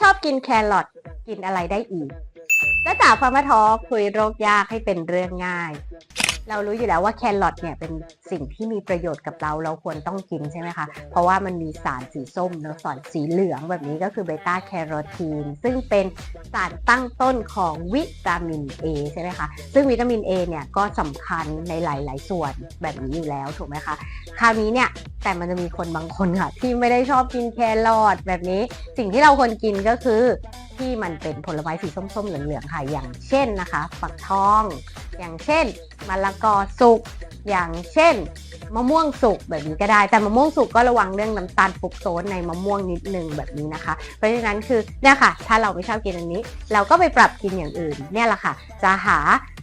ชอบกินแครอทกินอะไรได้อีกจ้าจ๋าฟามาทอคุยโรคยากให้เป็นเรื่องง่าย เรารู้อยู่แล้วว่าแครอทเนี่ยเป็นสิ่งที่มีประโยชน์กับเราเราควรต้องกินใช่ไหมคะ เพราะว่ามันมีสารสีส้มเนอะสารสีเหลืองแบบนี้ก็คือเบต้าแคโรทีน ซึ่งเป็นสารตั้งต้นของวิตามิน A ใช่ไหมคะ ซึ่งวิตามิน A เนี่ยก็สำคัญในหลาย ๆ ส่วนแบบนี้อยู่แล้วถูกไหมคะ คราวนี้เนี่ยแต่มันจะมีคนบางคนค่ะ ที่ไม่ได้ชอบกินแครอทแบบนี้ สิ่งที่เราควรกินก็คือ ที่มันเป็นผลไม้สีส้มๆ เหลืองๆ ค่ะ อย่างเช่นนะคะ ฝักทอง อย่างเช่นมะละกอสุก อย่างเช่นมะม่วงสุกแบบนี้ก็ได้ แต่มะม่วงสุกก็ระวังเรื่องน้ำตาลฟุกโตสในมะม่วงนิดนึงแบบนี้นะคะ เพราะฉะนั้นคือเนี่ยค่ะ ถ้าเราไม่ชอบกินอันนี้ เราก็ไปปรับกินอย่างอื่น เนี่ยแหละค่ะ จะหา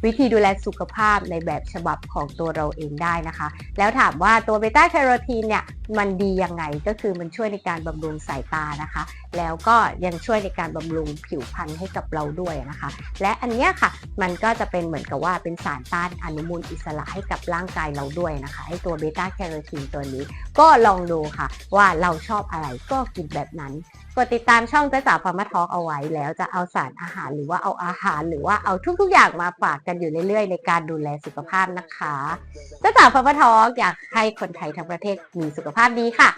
วิธีดูแลสุขภาพในแบบฉบับของตัวเราเองได้นะคะ แล้วถามว่าตัวเบต้าแคโรทีนเนี่ย มันดียังไงก็คือมันช่วยในการบำรุงสายตานะคะ แล้วก็ยังช่วยในการบำรุงผิวพรรณให้กับเราด้วยนะคะ และอันนี้ค่ะมันก็จะเป็นเหมือนกับว่าเป็นสารต้านอนุมูลอิสระให้กับร่างกายเราด้วยนะคะให้ตัวเบต้าแคโรทีนตัวนี้ ก็ลองดูค่ะ ว่าเราชอบอะไรก็กินแบบนั้นกดติดตามช่องเจ๊จ๋าพามาทอกเอาไว้ แล้วจะเอาสารอาหารหรือว่าเอาอาหาร หรือว่าเอาทุกๆอย่างมาฝากกันอยู่เรื่อยๆ ในการดูแลสุขภาพนะคะเจ๊จ๋าพามาทอกอยากให้คนไทยทั้งประเทศมีสุขภาพาพดีค่ะ